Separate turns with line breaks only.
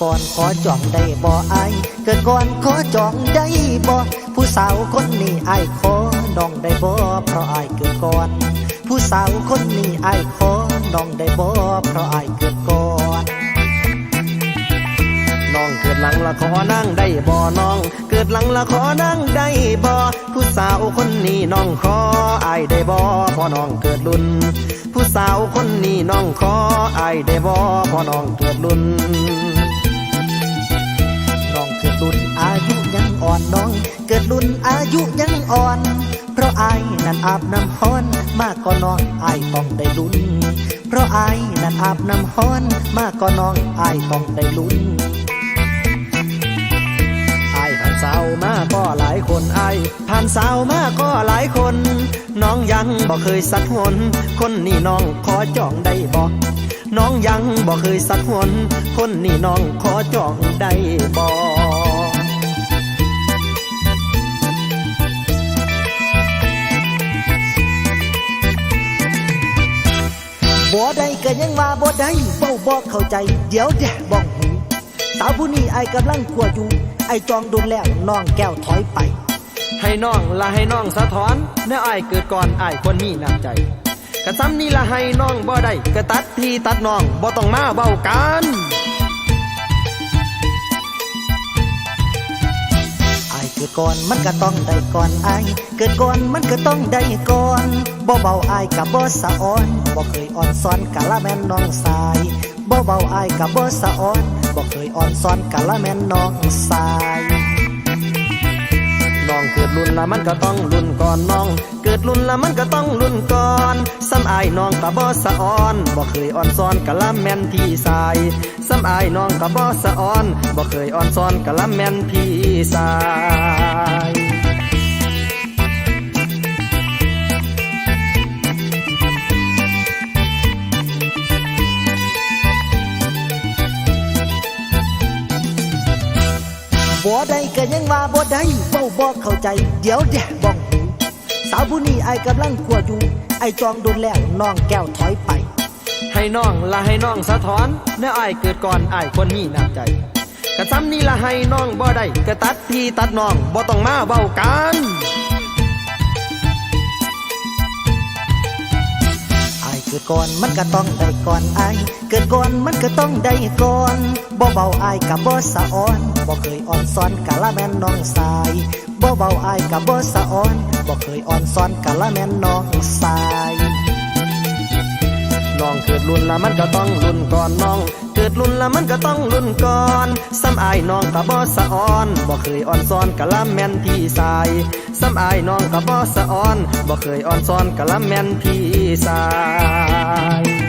ก่อนขอจองได้บ่อายเกิดก่อนขอจองได้บ่ผู้สาวคนนี้อายขอน้องได้บ่เพราะอายเกิดก่อน ผู้สาวคนนี้อายขอน้องได้บ่เพราะอายเกิดก่อน
น้องเกิดหลังละขอนั่งได้บ่น้อง เกิดหลังละขอนั่งได้บ่ผู้สาวคนนี้น้องขออายได้บ่พอน้องเกิดรุ่นผู้สาวคนนี้น้องขออายได้บ่พอน้องเกิดรุ่น
เกิดรุ่นอายุยังอ่อนน้อง เกิดรุ่นอายุยังอ่อน เพราะอายนั้นอาบน้ำฮ้อน มากก็น้องอายต้องได้ลุ้น เพราะอายนั้นอาบน้ำฮ้อน มากก็น้องอายต้องได้ลุ้น
อายผ่านสาวมาก็หลายคนอายผ่านสาวมาก็หลายคน น้องยังบ่เคยสักหน คนนี่น้องขอจองได้บ่น้องยังบ่เคยสักหน คนนี่น้องขอจองได้บ่
บ่ได้ก็ยังว่าบ่ได้เบ้าบ่เข้าใจ เดี๋ยวแดะบ้องหูสาวผู้นี้ไอ้กำลังกลัวอยู่ ไอ้จองโดนแล้วน้องแก้วถอยไป
ให้น้องละให้น้องสะท้อนเนื้ออายเกิดก่อนไอ้คนมีน้ำใจกระซ้ำนี่ละให้น้องบ่ได้กระตัดพี่ตัดน้องบ่ต้องมาเบ้ากัน
กิดก่อนมันก็ต้องได้ก่อนไอ้ายเกิดก่อนมันก็ต้องได้ก่อนบ่เบาไอ้ายกับบ่สะอ่อนบ่เคยอ่อนซ้อนกะละแม่นน้องสายบ่เบาไอ้ายกับบ่สะอ่อนบ่เคยอ่อนซ้อนกะละแม่นน้องสาย
น้องเกิดรุ่นละมันก็ต้องรุ่นก่อนน้อง เกิดรุ่นละมันก็ต้องรุ่นก่อนซ้ำอายน้องกะบ่สะอ่อนบ่เคยอ่อนซ้อนกะละแม่นพี่สายซ้ำอายน้องกะบ่สะอ่อนบ่เคยอ่อนซ้อนกะละแม่นพี่สาย
บ่ได้ก็ยังว่าบ่ได้เบ้าบ่เข้าใจ เดี๋ยวแดะบ้องหูสาวผู้นี้ไอ้ายกำลังกลัวอยู่ไอ้จองโดนแล้วน้องแก้วถอยไป
ให้น้องละให้น้องสะท้อนเนื้ออายเกิดก่อนอายคนมีน้ำใจกระซ้ำนี่ละให้น้องบ่ได้กระตัดพี่ตัดน้องบ่ต้องมาเบ้ากัน
ไอ้ายเกิดก่อนมันก็ต้องได้ก่อนไอ้ายเกิดก่อนมันก็ต้องได้ก่อนบ่เบาไอ้ายกับบ่สะอ่อน บ่เคยอ่อนซ้อนกะละแม่นน้องสายบ่เบาอ้ายกับบ่สะอ่อนบ่เคยอ่อนซ้อนกะละแม่นน้องสาย
น้องเกิดรุ่นละมันก็ต้องรุ่นก่อนน้อง เกิดรุ่นละมันก็ต้องรุ่นก่อนซ้ำอายน้องก็บ่สะอ่อนบ่เคยอ่อนซ้อนกะละแม่นพี่สายซ้ำอายน้องก็บ่สะอ่อนบ่เคยอ่อนซ้อนกะละแม่นพี่สาย